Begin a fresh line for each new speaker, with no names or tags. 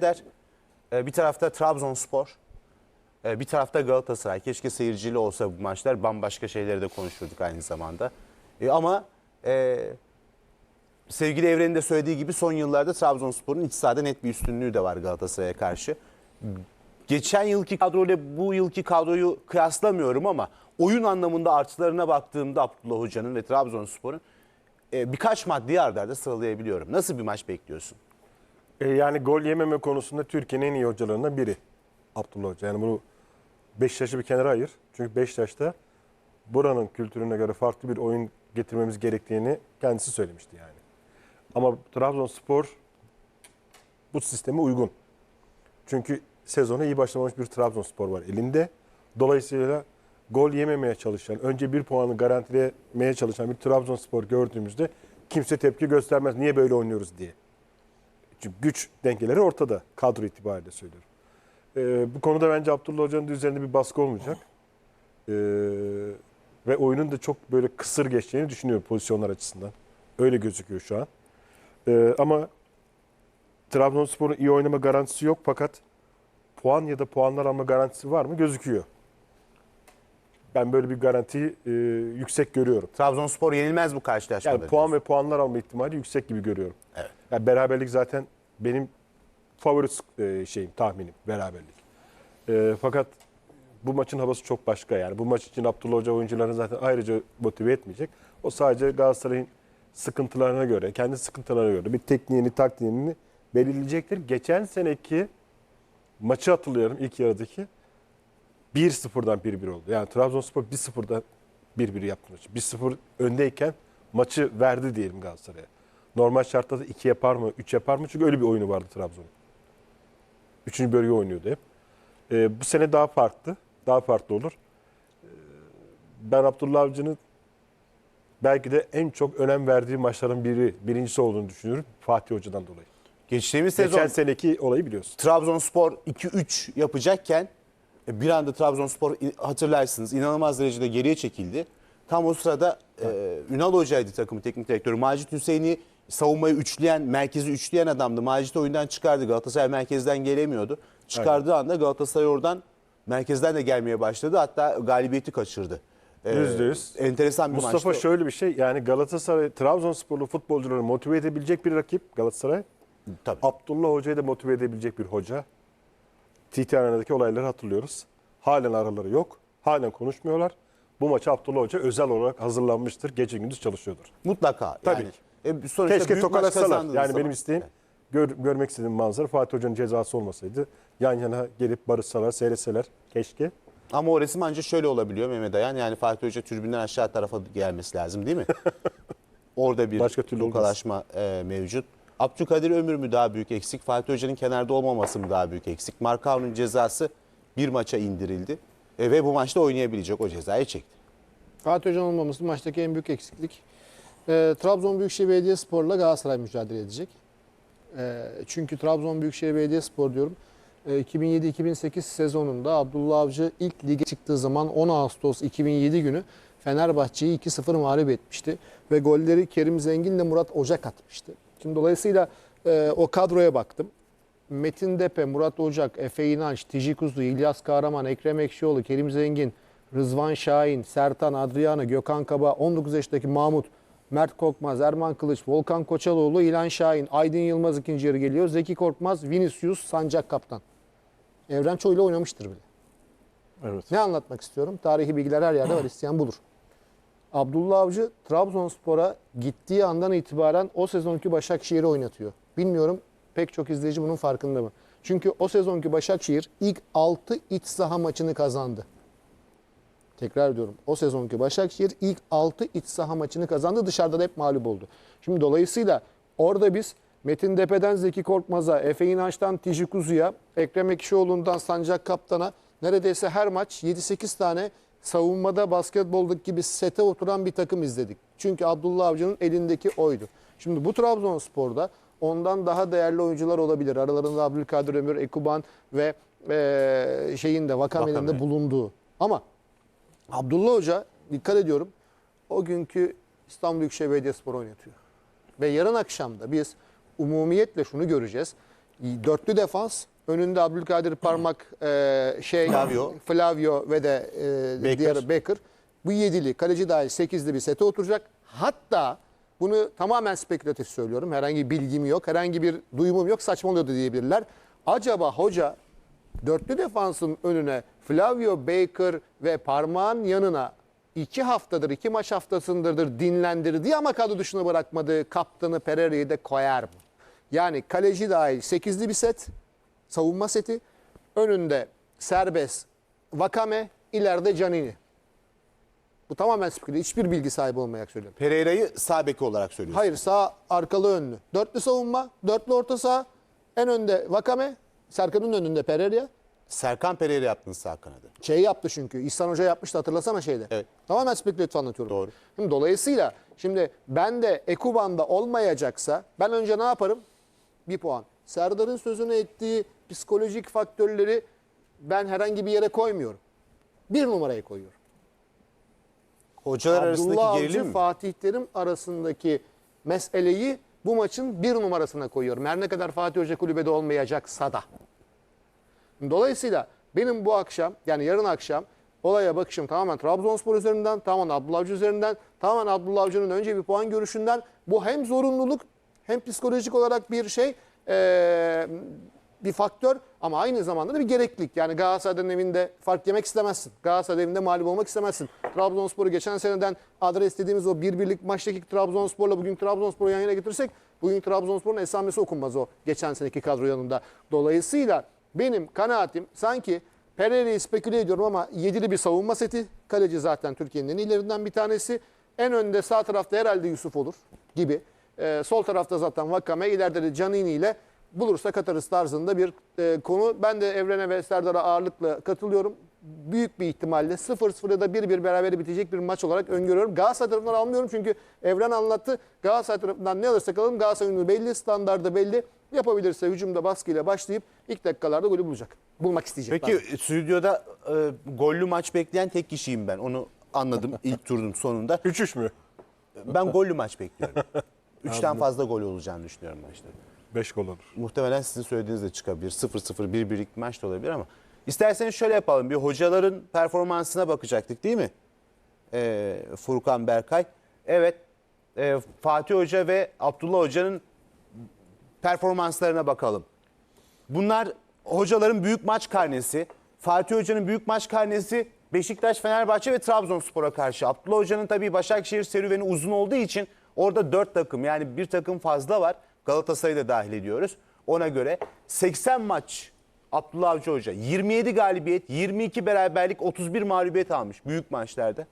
der. Ee, Bir tarafta Trabzonspor, ee, bir tarafta Galatasaray. Keşke seyircili olsa bu maçlar. Bambaşka şeyleri de konuşurduk aynı zamanda. Ee, Ama e, sevgili Evren'in de söylediği gibi son yıllarda Trabzonspor'un iç sahada net bir üstünlüğü de var Galatasaray'a karşı. Geçen yılki kadroyla bu yılki kadroyu kıyaslamıyorum ama oyun anlamında artılarına baktığımda Abdullah Hoca'nın ve Trabzonspor'un e, birkaç maddeyi arda arda sıralayabiliyorum. Nasıl bir maç bekliyorsun?
E, yani gol yememe konusunda Türkiye'nin en iyi hocalarından biri Abdullah Hoca. Yani bunu Beşiktaş'ı bir kenara ayır. Çünkü Beşiktaş'ta buranın kültürüne göre farklı bir oyun getirmemiz gerektiğini kendisi söylemişti yani. Ama Trabzonspor bu sisteme uygun. Çünkü sezona iyi başlamamış bir Trabzonspor var elinde. Dolayısıyla gol yememeye çalışan, önce bir puanı garantilemeye çalışan bir Trabzonspor gördüğümüzde kimse tepki göstermez. Niye böyle oynuyoruz diye. Çünkü güç dengeleri ortada. Kadro itibariyle söylüyorum. Ee, bu konuda bence Abdullah Hoca'nın da üzerinde bir baskı olmayacak. Ee, ve oyunun da çok böyle kısır geçeceğini düşünüyorum pozisyonlar açısından. Öyle gözüküyor şu an. Ee, ama Trabzonspor'un iyi oynama garantisi yok fakat puan ya da puanlar alma garantisi var mı gözüküyor. Ben böyle bir garantiyi e, yüksek görüyorum.
Trabzonspor yenilmez bu karşılaşmada.
Yani puan ve puanlar alma ihtimali yüksek gibi görüyorum.
Evet.
Yani beraberlik zaten benim favori e, şeyim, tahminim beraberlik. E, fakat bu maçın havası çok başka yani. Bu maç için Abdullah Hoca oyuncularını zaten ayrıca motive etmeyecek. O sadece Galatasaray'ın sıkıntılarına göre, kendi sıkıntılarına göre bir tekniğini, taktiğini belirleyecektir. Geçen seneki maçı hatırlıyorum ilk yarıdaki. 1-0'dan 1-1 oldu. Yani Trabzonspor 1-0'dan 1-1 yaptı maçı. 1-0 öndeyken maçı verdi diyelim Galatasaray'a. Normal şartlarda 2 yapar mı, 3 yapar mı? Çünkü öyle bir oyunu vardı Trabzon'un. Üçüncü bölge oynuyordu hep. Ee, bu sene daha farklı. Daha farklı olur. Ee, ben Abdullah Avcı'nın belki de en çok önem verdiği maçların biri, birincisi olduğunu düşünüyorum. Fatih Hoca'dan dolayı.
Geçtiğimiz sezon
Geçen seneki olayı biliyorsun.
Trabzonspor 2-3 yapacakken e, bir anda Trabzonspor hatırlarsınız inanılmaz derecede geriye çekildi. Tam o sırada e, Ünal Hoca'ydı takımın teknik direktörü. Macit Hüseyin'i savunmayı üçleyen, merkezi üçleyen adamdı. Macit oyundan çıkardı. Galatasaray merkezden gelemiyordu. Çıkardığı anda Galatasaray oradan merkezden de gelmeye başladı. Hatta galibiyeti kaçırdı. E,
Yüzde yüz.
Enteresan bir
Mustafa
maçtı.
şöyle bir şey yani Galatasaray Trabzonsporlu futbolcuları motive edebilecek bir rakip Galatasaray.
Tabii.
Abdullah Hoca'yı da motive edebilecek bir hoca. TT Arena'daki olayları hatırlıyoruz. Halen araları yok. Halen konuşmuyorlar. Bu maça Abdullah Hoca özel olarak hazırlanmıştır. Gece gündüz çalışıyordur.
Mutlaka.
Tabii
Yani, e, sonuçta
Keşke
büyük kazandığınız
Yani
zaman-
benim isteğim gör- görmek istediğim manzara Fatih Hoca'nın cezası olmasaydı. Yan yana gelip barışsalar, seyretseler keşke.
Ama o resim ancak şöyle olabiliyor Mehmet Ayan. Yani Fatih Hoca tribünden aşağı tarafa gelmesi lazım değil mi? Orada bir
Başka türlü
tokalaşma e, mevcut. Abdülkadir Ömür mü daha büyük eksik? Fatih Hoca'nın kenarda olmaması mı daha büyük eksik? Markao'nun cezası bir maça indirildi. E, ve bu maçta oynayabilecek o cezayı çekti.
Fatih Hoca'nın olmaması maçtaki en büyük eksiklik. Ee, Trabzon Büyükşehir Belediyespor'la Galatasaray mücadele edecek. Ee, çünkü Trabzon Büyükşehir Belediyespor diyorum. e, 2007-2008 sezonunda Abdullah Avcı ilk lige çıktığı zaman 10 Ağustos 2007 günü Fenerbahçe'yi 2-0 mağlup etmişti. Ve golleri Kerim Zengin ile Murat Ocak atmıştı. Şimdi dolayısıyla e, o kadroya baktım. Metin Depe, Murat Ocak, Efe İnanç, Tiji Kuzu, İlyas Kahraman, Ekrem Ekşioğlu, Kerim Zengin, Rızvan Şahin, Sertan Adriano, Gökhan Kaba, 19 yaşındaki Mahmut, Mert Korkmaz, Erman Kılıç, Volkan Koçaloğlu, İlhan Şahin, Aydın Yılmaz ikinci yarı geliyor. Zeki Korkmaz, Vinicius, Sancak Kaptan. Evren Çoğ'yla oynamıştır bile.
Evet.
Ne anlatmak istiyorum? Tarihi bilgiler her yerde var. isteyen bulur. Abdullah Avcı Trabzonspor'a gittiği andan itibaren o sezonki Başakşehir'i oynatıyor. Bilmiyorum pek çok izleyici bunun farkında mı? Çünkü o sezonki Başakşehir ilk 6 iç saha maçını kazandı. Tekrar diyorum. O sezonki Başakşehir ilk 6 iç saha maçını kazandı. Dışarıda da hep mağlup oldu. Şimdi dolayısıyla orada biz Metin Depe'den Zeki Korkmaz'a, Efe İnanç'tan Tiji Kuzu'ya, Ekrem Ekşioğlu'ndan Sancak Kaptan'a neredeyse her maç 7-8 tane savunmada basketboldaki gibi sete oturan bir takım izledik. Çünkü Abdullah Avcı'nın elindeki oydu. Şimdi bu Trabzonspor'da ondan daha değerli oyuncular olabilir. Aralarında Abdülkadir Ömür, Ekuban ve eee şeyin de Vakame'nin de bulunduğu. Ama Abdullah Hoca dikkat ediyorum o günkü İstanbul Büyükşehir Belediyespor oynatıyor. Ve yarın akşam da biz umumiyetle şunu göreceğiz. Dörtlü defans. Önünde Abdülkadir Parmak, e, şey,
Flavio.
Flavio ve de e,
Baker.
diğer Baker. Bu yedili, kaleci dahil sekizli bir sete oturacak. Hatta bunu tamamen spekülatif söylüyorum. Herhangi bir bilgim yok, herhangi bir duyumum yok. Saçmalıyordu diyebilirler. Acaba hoca dörtlü defansın önüne Flavio, Baker ve Parmağın yanına iki haftadır, iki maç haftasındırdır dinlendirdiği ama kadro dışına bırakmadığı kaptanı Pereira'yı da koyar mı? Yani kaleci dahil 8'li bir set, savunma seti. Önünde serbest Vakame, ileride Canini. Bu tamamen spekülatif. Hiçbir bilgi sahibi olmayarak söylüyorum.
Pereira'yı sağ beki olarak söylüyorsun.
Hayır sağ arkalı önlü. Dörtlü savunma, dörtlü orta saha. En önde Vakame, Serkan'ın önünde Pereira.
Serkan Pereira yaptın sağ kanadı.
Şey yaptı çünkü. İhsan Hoca yapmıştı hatırlasana şeyde.
Evet.
Tamamen spekülatif anlatıyorum.
Doğru.
Şimdi dolayısıyla şimdi ben de Ekuban'da olmayacaksa ben önce ne yaparım? Bir puan. Serdar'ın sözünü ettiği psikolojik faktörleri ben herhangi bir yere koymuyorum. Bir numaraya koyuyorum.
Hocalar arasındaki
Abdullah
gerilim
Avcı,
mi?
Fatih Terim arasındaki meseleyi bu maçın bir numarasına koyuyorum. Her ne kadar Fatih Hoca kulübede olmayacaksa da. Dolayısıyla benim bu akşam yani yarın akşam olaya bakışım tamamen Trabzonspor üzerinden, tamamen Abdullah Avcı üzerinden, tamamen Abdullah Avcı'nın önce bir puan görüşünden bu hem zorunluluk hem psikolojik olarak bir şey eee, bir faktör ama aynı zamanda da bir gereklilik. Yani Galatasaray'ın evinde fark yemek istemezsin. Galatasaray'ın evinde mağlup olmak istemezsin. Trabzonspor'u geçen seneden adres dediğimiz o bir birlik maçtaki Trabzonspor'la bugün Trabzonspor'u yan yana getirsek bugün Trabzonspor'un esamesi okunmaz o geçen seneki kadro yanında. Dolayısıyla benim kanaatim sanki Pereira'yı speküle ediyorum ama yedili bir savunma seti. Kaleci zaten Türkiye'nin en iyilerinden bir tanesi. En önde sağ tarafta herhalde Yusuf olur gibi. Ee, sol tarafta zaten Vakame, ileride de Canini ile bulursa katarız tarzında bir e, konu. Ben de Evren'e ve Serdar'a ağırlıkla katılıyorum. Büyük bir ihtimalle 0-0 ya da 1-1 beraber bitecek bir maç olarak öngörüyorum. Galatasaray tarafından almıyorum çünkü Evren anlattı. Galatasaray tarafından ne alırsak alalım Galatasaray oyunu belli, standardı belli. Yapabilirse hücumda baskıyla başlayıp ilk dakikalarda golü bulacak. Bulmak isteyecek.
Peki
pardon.
stüdyoda e, gollü maç bekleyen tek kişiyim ben. Onu anladım ilk turun sonunda.
3-3 mü?
Ben gollü maç bekliyorum. Üçten fazla gol olacağını düşünüyorum maçta.
5 gol olur.
Muhtemelen sizin söylediğiniz de çıkabilir. 0-0, 1-1'lik bir maç da olabilir ama. isterseniz şöyle yapalım. Bir hocaların performansına bakacaktık değil mi? Ee, Furkan Berkay. Evet. e, Fatih Hoca ve Abdullah Hoca'nın performanslarına bakalım. Bunlar hocaların büyük maç karnesi. Fatih Hoca'nın büyük maç karnesi Beşiktaş, Fenerbahçe ve Trabzonspor'a karşı. Abdullah Hoca'nın tabii Başakşehir serüveni uzun olduğu için orada 4 takım yani bir takım fazla var. Galatasaray'ı da dahil ediyoruz. Ona göre 80 maç Abdullah Avcı Hoca 27 galibiyet, 22 beraberlik, 31 mağlubiyet almış büyük maçlarda.